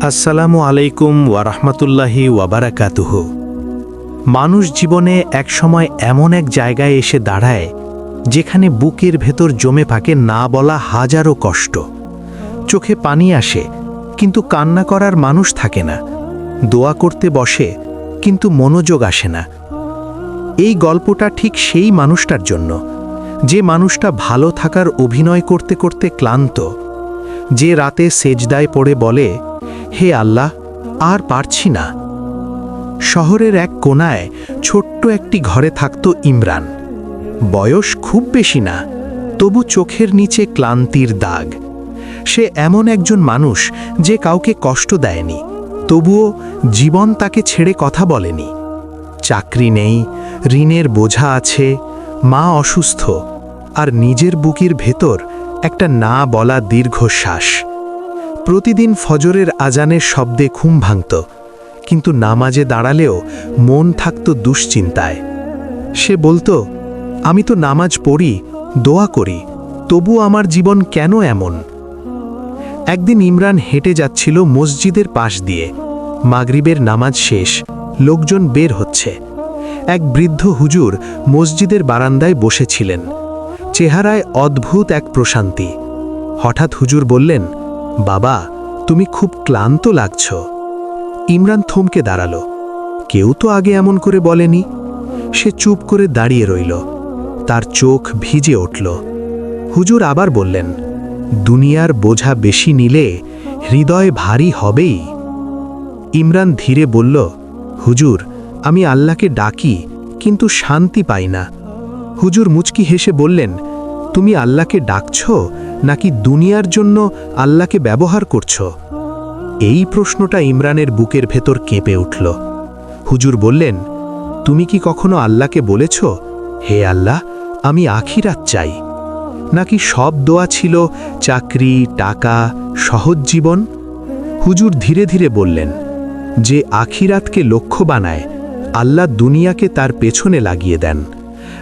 আসসালামু আলাইকুম ওয়ারহমতুল্লাহি ওয়াবারাকাতুহ মানুষ জীবনে একসময় এমন এক জায়গায় এসে দাঁড়ায়, যেখানে বুকের ভেতর জমে থাকে না বলা হাজারো কষ্ট। চোখে পানি আসে, কিন্তু কান্না করার মানুষ থাকে না। দোয়া করতে বসে, কিন্তু মনোযোগ আসে না। এই গল্পটা ঠিক সেই মানুষটার জন্য, যে মানুষটা ভালো থাকার অভিনয় করতে করতে ক্লান্ত, যে রাতে সেজদায় পড়ে বলে হে আল্লাহ, আর পারছি না। শহরের এক কোনায় ছোট্ট একটি ঘরে থাকত ইমরান। বয়স খুব বেশি না, তবু চোখের নিচে ক্লান্তির দাগ। সে এমন একজন মানুষ যে কাউকে কষ্ট দেয়নি, তবুও জীবন তাকে ছেড়ে কথা বলেনি। চাকরি নেই, ঋণের বোঝা আছে, মা অসুস্থ, আর নিজের বুকির ভেতর একটা না বলা দীর্ঘশ্বাস। প্রতিদিন ফজরের আজানের শব্দে ঘুম ভাঙত, কিন্তু নামাজে দাঁড়ালেও মন থাকত দুশ্চিন্তায়। সে বলতো, আমি তো নামাজ পড়ি, দোয়া করি, তবু আমার জীবন কেন এমন? একদিন ইমরান হেঁটে যাচ্ছিল মসজিদের পাশ দিয়ে। মাগরিবের নামাজ শেষ, লোকজন বের হচ্ছে। এক বৃদ্ধ হুজুর মসজিদের বারান্দায় বসেছিলেন। চেহারায় অদ্ভুত এক প্রশান্তি। হঠাৎ হুজুর বললেন বাবা, তুমি খুব ক্লান্ত লাগছ। ইমরান থমকে দাঁড়াল। কেউ তো আগে এমন করে বলেনি। সে চুপ করে দাঁড়িয়ে রইল। তার চোখ ভিজে উঠল। হুজুর আবার বললেন, দুনিয়ার বোঝা বেশি নিলে হৃদয় ভারী হবেই। ইমরান ধীরে বলল, হুজুর, আমি আল্লাহকে ডাকি, কিন্তু শান্তি পাই না। হুজুর মুচকি হেসে বললেন তুমি আল্লাহকে ডাকছ নাকি দুনিয়ার জন্য আল্লাহকে ব্যবহার করছ? এই প্রশ্নটা ইমরানের বুকের ভেতর কেঁপে উঠল। হুজুর বললেন, তুমি কি কখনো আল্লাহকে বলেছ, হে আল্লাহ, আমি আখিরাত চাই? নাকি সব দোয়া ছিল চাকরি, টাকা, সহজ জীবন? হুজুর ধীরে ধীরে বললেন, যে আখিরাতকে লক্ষ্য বানায়, আল্লাহ দুনিয়াকে তার পেছনে লাগিয়ে দেন।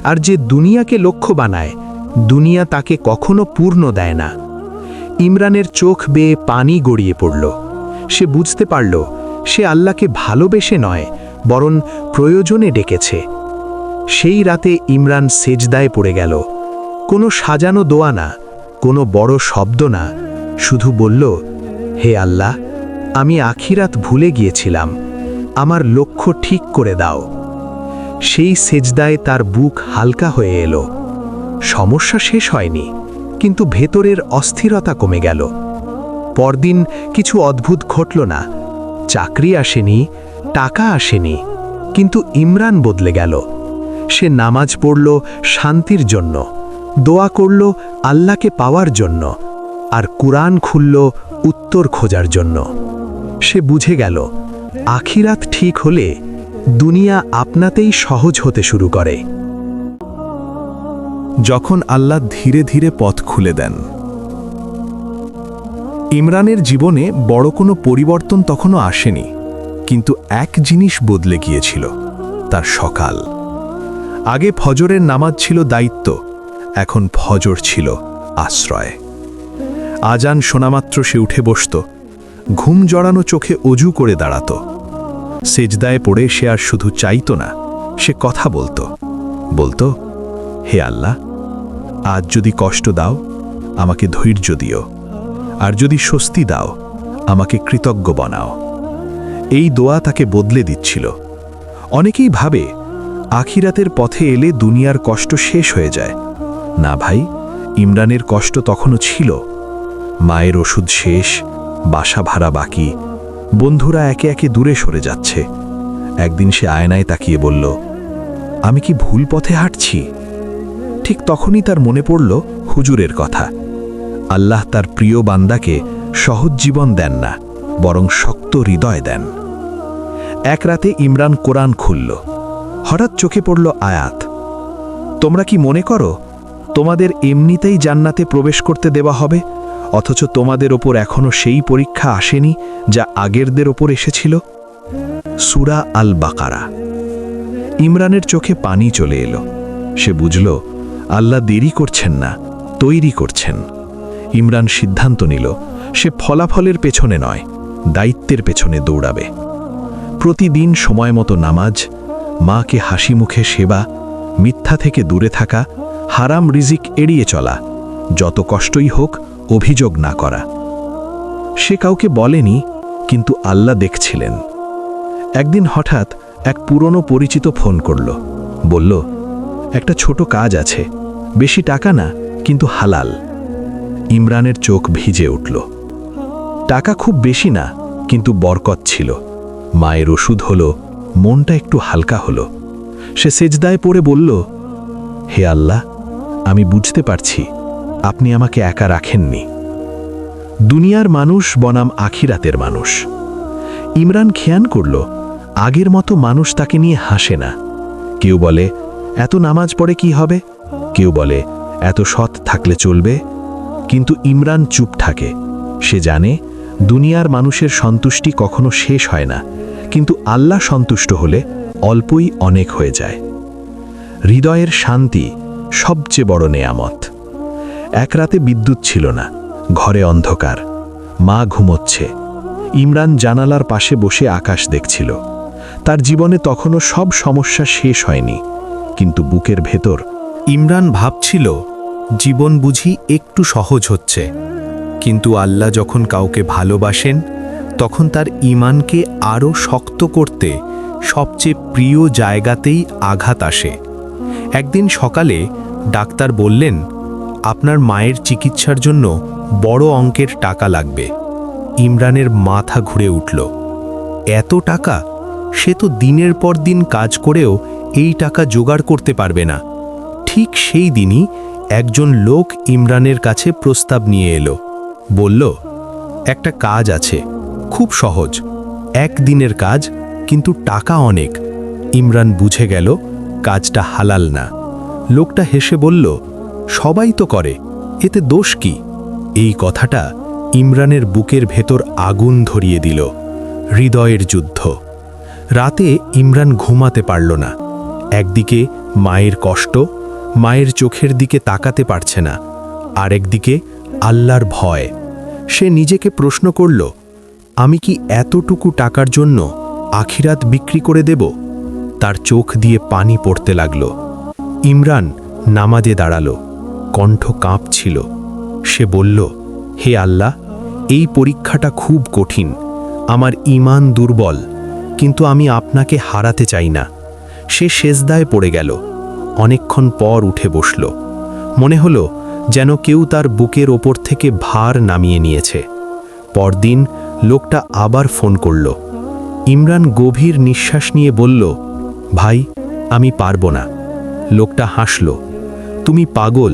আর যে দুনিয়াকে লক্ষ্য বানায় দুনিয়া তাকে কখনো পূর্ণ দেয় না। ইমরানের চোখ বেয়ে পানি গড়িয়ে পড়ল। সে বুঝতে পারল, সে আল্লাহকে ভালোবেসে নয়, বরং প্রয়োজনে ডেকেছে। সেই রাতে ইমরান সেজদায় পড়ে গেল। কোনো সাজানো দোয়া না, কোনো বড় শব্দ না, শুধু বলল, হে আল্লাহ, আমি আখিরাত ভুলে গিয়েছিলাম, আমার লক্ষ্য ঠিক করে দাও। সেই সেজদায় তার বুক হালকা হয়ে এলো। সমস্যা শেষ হয়নি, কিন্তু ভেতরের অস্থিরতা কমে গেল। পরদিন কিছু অদ্ভুত ঘটল না। চাকরি আসেনি, টাকা আসেনি, কিন্তু ইমরান বদলে গেল। সে নামাজ পড়ল শান্তির জন্য, দোয়া করল আল্লাহকে পাওয়ার জন্য, আর কুরআন খুলল উত্তর খোঁজার জন্য। সে বুঝে গেল, আখিরাত ঠিক হলে দুনিয়া আপনাতেই সহজ হতে শুরু করে। যখন আল্লাহ ধীরে ধীরে পথ খুলে দেন। ইমরানের জীবনে বড় কোনো পরিবর্তন তখনও আসেনি, কিন্তু এক জিনিস বদলে গিয়েছিল, তার সকাল। আগে ফজরের নামাজ ছিল দায়িত্ব, এখন ফজর ছিল আশ্রয়। আজান শোনামাত্র সে উঠে বসত, ঘুম জড়ানো চোখে অজু করে দাঁড়াত। সেজদায় পড়ে সে আর শুধু চাইত না, সে কথা বলতো। বলতো হে আল্লাহ, আজ যদি কষ্ট দাও, আমাকে ধৈর্য দিও। আর যদি স্বস্তি দাও, আমাকে কৃতজ্ঞ বানাও। এই দোয়া তাকে বদলে দিচ্ছিল। অনেকেই ভাবে, আখিরাতের পথে এলে দুনিয়ার কষ্ট শেষ হয়ে যায়। না ভাই, ইমরানের কষ্ট তখনও ছিল। মায়ের ওষুধ শেষ, বাসা ভাড়া বাকি, বন্ধুরা একে একে দূরে সরে যাচ্ছে। একদিন সে আয়নায় তাকিয়ে বলল, আমি কি ভুল পথে হাঁটছি? ঠিক তখনই তার মনে পড়ল হুজুরের কথা। আল্লাহ তার প্রিয় বান্দাকে সহজ জীবন দেন না, বরং শক্ত হৃদয় দেন। এক রাতে ইমরান কোরআন খুলল। হঠাৎ চোখে পড়ল আয়াত। তোমরা কি মনে করো, তোমাদের এমনিতেই জান্নাতে প্রবেশ করতে দেওয়া হবে, অথচ তোমাদের ওপর এখনও সেই পরীক্ষা আসেনি যা আগেরদের ওপর এসেছিল? সুরা আল বাকারা ইমরানের চোখে পানি চলে এলো। সে বুঝল আল্লাহ দেরি করছেন না, তৈরি করছেন। ইমরান সিদ্ধান্ত নিল, সে ফলাফলের পেছনে নয়, দায়িত্বের পেছনে দৌড়াবে। প্রতিদিন সময় মতো নামাজ, মাকে হাসি মুখে সেবা, মিথ্যা থেকে দূরে থাকা, হারাম রিজিক এড়িয়ে চলা, যত কষ্টই হোক অভিযোগ না করা। সে কাউকে বলেনি, কিন্তু আল্লাহ দেখছিলেন। একদিন হঠাৎ এক পুরনো পরিচিত ফোন করল, বলল একটা ছোট কাজ আছে। বেশি টাকা না, কিন্তু হালাল। ইমরানের চোখ ভিজে উঠল। টাকা খুব বেশি না, কিন্তু বরকত ছিল। মায়ের ওষুধ হলো, মনটা একটু হালকা হলো। সে সেজদায় পড়ে বলল, হে আল্লাহ, আমি বুঝতে পারছি, আপনি আমাকে একা রাখেননি। দুনিয়ার মানুষ বনাম আখিরাতের মানুষ। ইমরান খেয়ান করল, আগের মতো মানুষ তাকে নিয়ে হাসে না। কেউ বলে এত নামাজ পড়ে কি হবে? কেউ বলে, এত সৎ থাকলে চলবে। কিন্তু ইমরান চুপ থাকে। সে জানে, দুনিয়ার মানুষের সন্তুষ্টি কখনো শেষ হয় না। কিন্তু আল্লাহ সন্তুষ্ট হলে অল্পই অনেক হয়ে যায়। হৃদয়ের শান্তি সবচেয়ে বড় নেয়ামত। এক রাতে বিদ্যুৎ ছিল না। ঘরে অন্ধকার। মা ঘুমোচ্ছে। ইমরান জানালার পাশে বসে আকাশ দেখছিল। তার জীবনে তখনও সব সমস্যা শেষ হয়নি। কিন্তু বুকের ভেতর। ইমরান ভাবছিল, জীবন বুঝি একটু সহজ হচ্ছে। কিন্তু আল্লাহ যখন কাউকে ভালোবাসেন, তখন তার ইমানকে আরও শক্ত করতে সবচেয়ে প্রিয় জায়গাতেই আঘাত আসে। একদিন সকালে ডাক্তার বললেন, আপনার মায়ের চিকিৎসার জন্য বড় অঙ্কের টাকা লাগবে। ইমরানের মাথা ঘুরে উঠল। এত টাকা? সে তো দিনের পর দিন কাজ করেও এই টাকা জোগাড় করতে পারবে না। ঠিক সেই দিনই একজন লোক ইমরানের কাছে প্রস্তাব নিয়ে এলো। বলল, একটা কাজ আছে, খুব সহজ। একদিনের কাজ, কিন্তু টাকা অনেক ইমরান বুঝে গেল, কাজটা হালাল না। লোকটা হেসে বলল, সবাই তো করে, এতে দোষ কি এই কথাটা ইমরানের বুকের ভেতর আগুন ধরিয়ে দিল। হৃদয়ের যুদ্ধ। রাতে ইমরান ঘুমাতে পারল না। একদিকে মায়ের কষ্ট, মায়ের চোখের দিকে তাকাতে পারছে না। আরেকদিকে আল্লাহর ভয়। সে নিজেকে প্রশ্ন করল, আমি কি এতটুকু টাকার জন্য আখিরাত বিক্রি করে দেব? তার চোখ দিয়ে পানি পড়তে লাগল। ইমরান নামাজে দাঁড়াল, কণ্ঠ কাঁপছিল। সে বলল, হে আল্লাহ, এই পরীক্ষাটা খুব কঠিন। আমার ইমান দুর্বল। কিন্তু আমি আপনাকে হারাতে চাই না। সে সেজদায় পড়ে গেল। অনেকক্ষণ পর উঠে বসল। মনে হলো যেন কেউ তার বুকের ওপর থেকে ভার নামিয়ে নিয়েছে। পরদিন লোকটা আবার ফোন করল। ইমরান গভীর নিঃশ্বাস নিয়ে বলল, ভাই, আমি পারব না। লোকটা হাসল, তুমি পাগল,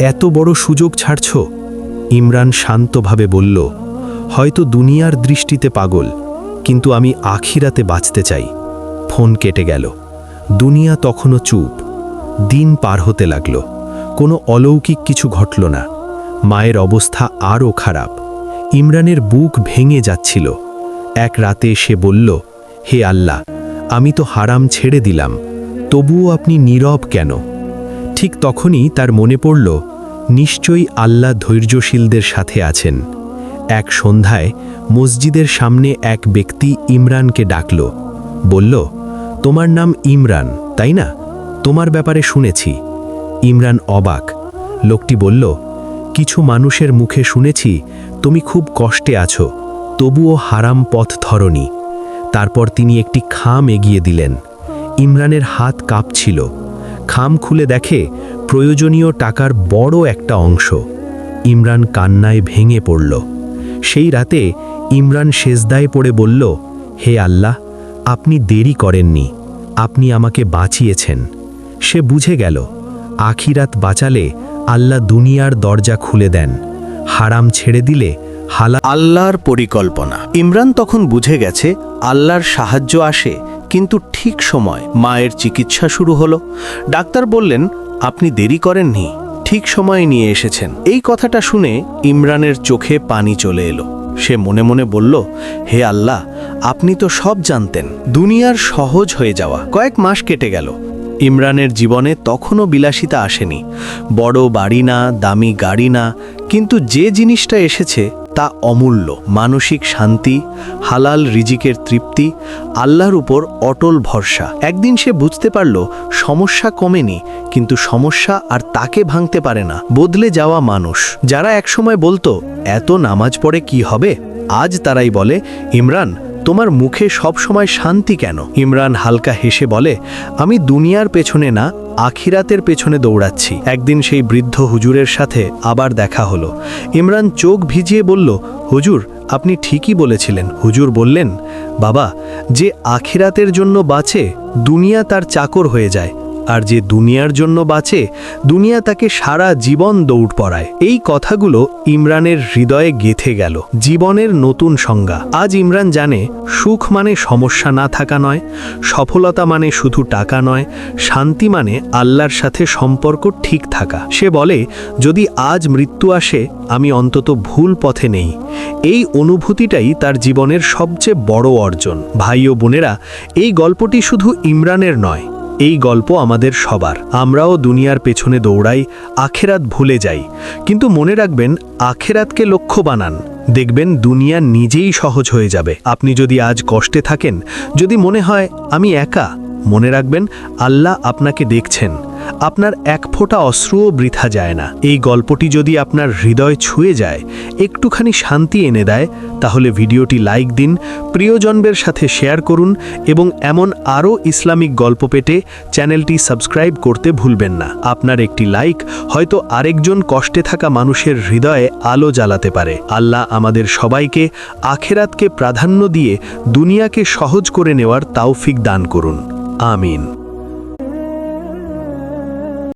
এত বড় সুযোগ ছাড়ছ? ইমরান শান্তভাবে বলল, হয়তো দুনিয়ার দৃষ্টিতে পাগল কিন্তু আমি আখিরাতে বাঁচতে চাই। ফোন কেটে গেল। দুনিয়া তখনও চুপ। দিন পার হতে লাগল। কোনো অলৌকিক কিছু ঘটল না। মায়ের অবস্থা আরও খারাপ। ইমরানের বুক ভেঙে যাচ্ছিল। এক রাতে সে বলল, হে আল্লাহ, আমি তো হারাম ছেড়ে দিলাম। তবুও আপনি নীরব কেন? ঠিক তখনই তার মনে পড়ল, নিশ্চয়ই আল্লাহ ধৈর্যশীলদের সাথে আছেন। এক সন্ধ্যায় মসজিদের সামনে এক ব্যক্তি ইমরানকে ডাকল। বলল, তোমার নাম ইমরান, তাই না? তোমার ব্যাপারে শুনেছি। ইমরান অবাক। লোকটি বলল, কিছু মানুষের মুখে শুনেছি, তুমি খুব কষ্টে আছো, তবুও হারাম পথ ধরনি। তারপর তিনি একটি খাম এগিয়ে দিলেন। ইমরানের হাত কাঁপছিল। খাম খুলে দেখে প্রয়োজনীয় টাকার বড় একটা অংশ। ইমরান কান্নায় ভেঙে পড়ল। সেই রাতে ইমরান সেজদায় পড়ে বলল, হে আল্লাহ, আপনি দেরি করেননি। আপনি আমাকে বাঁচিয়েছেন। সে বুঝে গেল, আখিরাত বাঁচালে আল্লাহ দুনিয়ার দরজা খুলে দেন। হারাম ছেড়ে দিলে হালা আল্লাহর পরিকল্পনা। ইমরান তখন বুঝে গেছে, আল্লাহর সাহায্য আসে, কিন্তু ঠিক সময় মায়ের চিকিৎসা শুরু হলো। ডাক্তার বললেন, আপনি দেরি করেননি। ঠিক সময়ে নিয়ে এসেছেন। এই কথাটা শুনে ইমরানের চোখে পানি চলে এলো। সে মনে মনে বলল, হে আল্লাহ, আপনি তো সব জানতেন। দুনিয়ার সহজ হয়ে যাওয়া। কয়েক মাস কেটে গেল। ইমরানের জীবনে তখনও বিলাসিতা আসেনি। বড় বাড়ি না, দামি গাড়ি না, কিন্তু যে জিনিসটা এসেছে তা অমূল্য। মানসিক শান্তি, হালাল রিজিকের তৃপ্তি, আল্লাহর উপর অটল ভরসা। একদিন সে বুঝতে পারল, সমস্যা কমেনি, কিন্তু সমস্যা আর তাকে ভাঙতে পারে না। বদলে যাওয়া মানুষ। যারা একসময় বলতো, এত নামাজ পড়ে কি হবে? আজ তারাই বলে, ইমরান তোমার মুখে সব সময় শান্তি কেন? ইমরান হালকা হেসে বলে, আমি দুনিয়ার পেছনে না, আখিরাতের পেছনে দৌড়াচ্ছি। একদিন সেই বৃদ্ধ হুজুরের সাথে আবার দেখা হলো। ইমরান চোখ ভিজিয়ে বলল, হুজুর, আপনি ঠিকই বলেছিলেন। হুজুর বললেন, বাবা, যে আখিরাতের জন্য বাঁচে, দুনিয়া তার চাকর হয়ে যায়। আর যে দুনিয়ার জন্য বাঁচে, দুনিয়া তাকে সারা জীবন দৌড় পড়ায়। এই কথাগুলো ইমরানের হৃদয়ে গেথে গেল। জীবনের নতুন সংজ্ঞা। আজ ইমরান জানে, সুখ মানে সমস্যা না থাকা নয়, সফলতা মানে শুধু টাকা নয়, শান্তি মানে আল্লাহর সাথে সম্পর্ক ঠিক থাকা। সে বলে, যদি আজ মৃত্যু আসে, আমি অন্তত ভুল পথে নেই। এই অনুভূতিটাই তার জীবনের সবচেয়ে বড় অর্জন। ভাই ও বোনেরা, এই গল্পটি শুধু ইমরানের নয় এই গল্প আমাদের সবার। আমরাও দুনিয়ার পেছনে দৌড়াই, আখেরাত ভুলে যাই। কিন্তু মনে রাখবেন, আখেরাতকে লক্ষ্য বানান। দেখবেন, দুনিয়া নিজেই সহজ হয়ে যাবে। আপনি যদি আজ কষ্টে থাকেন, যদি মনে হয়, আমি একা, মনে রাখবেন, আল্লাহ আপনাকে দেখছেন। আপনার এক ফোঁটা অশ্রুও বৃথা যায় না। এই গল্পটি যদি আপনার হৃদয় ছুঁয়ে যায়, একটুখানি শান্তি এনে দেয়, তাহলে ভিডিওটি লাইক দিন, প্রিয়জনদের সাথে শেয়ার করুন এবং এমন আরও ইসলামিক গল্প পেতে চ্যানেলটি সাবস্ক্রাইব করতে ভুলবেন না। আপনার একটি লাইক হয়তো আরেকজন কষ্টে থাকা মানুষের হৃদয়ে আলো জ্বালাতে পারে। আল্লাহ আমাদের সবাইকে আখেরাতকে প্রাধান্য দিয়ে দুনিয়াকে সহজ করে নেওয়ার তাওফিক দান করুন। আমিন।